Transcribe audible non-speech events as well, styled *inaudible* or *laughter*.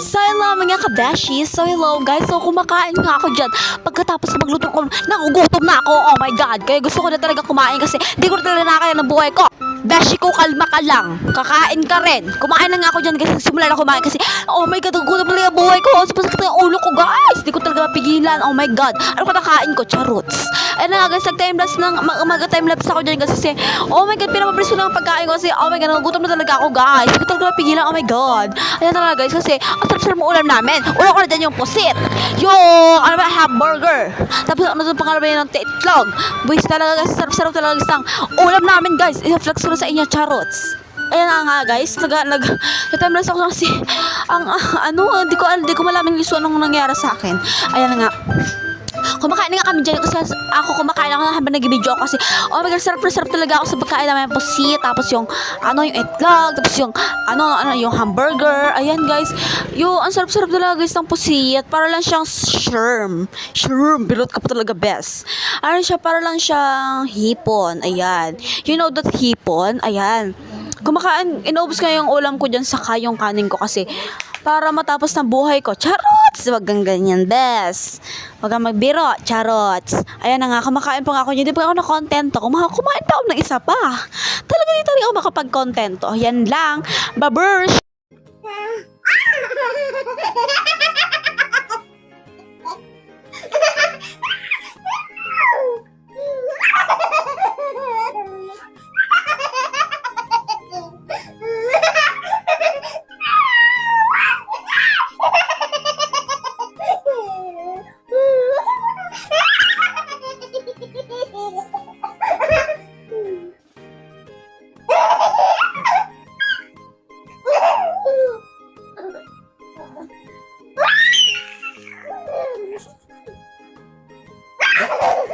So hello mga kabeshi. So hello guys. So kumakain nga ako dyan. Pagkatapos magluto ko, nagugutom na ako. Oh my god. Kaya gusto ko na talaga kumain kasi di ko na talaga nakakaya ng buhay ko. Beshi ko, kalma ka lang. Kakain ka rin. Kumain na nga ako dyan kasi simula na kumain kasi oh my god, nagugutom na talaga ang buhay ko. Sapasakit ang ulo ko guys. Di ko talaga mapigilan. Oh my god. Ano ko nakain ko? Charuts. Ayun na nga guys, nag-time lapse ng mag- mag-time lapse ako dyan kasi oh my god, pinapapres ko lang ang pagkain ko kasi oh my god, nagugutom na talaga ako guys. Di ko talaga mapigilan. Oh my god. Ayan talaga guys kasi ang sarap-sarap mo ulam namin. Ulam ko na dyan yung pusit. Yung ano ba, hamburger. Tapos ano sa pangalan ba yun ng itlog. Buwis talaga guys, sarap-sarap talaga guys ng ulam namin guys. I-flex ko sa inyo, charots. Ayan nga guys, nag nag lapse ako kasi ang ah, ano, hindi ko hindi ko malaman yung anong nangyari sa akin. Ayan nga. Kumakain nga kami dyan kasi ako kumakain ako habang nag-video kasi oh my god, sarap na sarap talaga ako sa pagkain namin yung pusit, tapos yung ano yung itlog, tapos yung ano ano yung hamburger. Ayan guys, yung ang sarap-sarap talaga guys ng pusit. Para lang siyang shrimp. Shrimp, bilot ka pa talaga best. Ano siya, para lang siyang hipon. Ayan. You know that hipon? Ayan. Kumakain, inaubos ko yung ulam ko dyan sa yung kanin ko kasi para matapos ng buhay ko. Charots! Wag kang ganyan, bes. Wag kang magbiro, charots. Ayan na nga, kumakain pa nga ako. Hindi pa ako na-contento. Kuma kumain pa ako ng isa pa. Talaga di talaga ako makapag-contento. Yan lang. Babers! *laughs* Ah!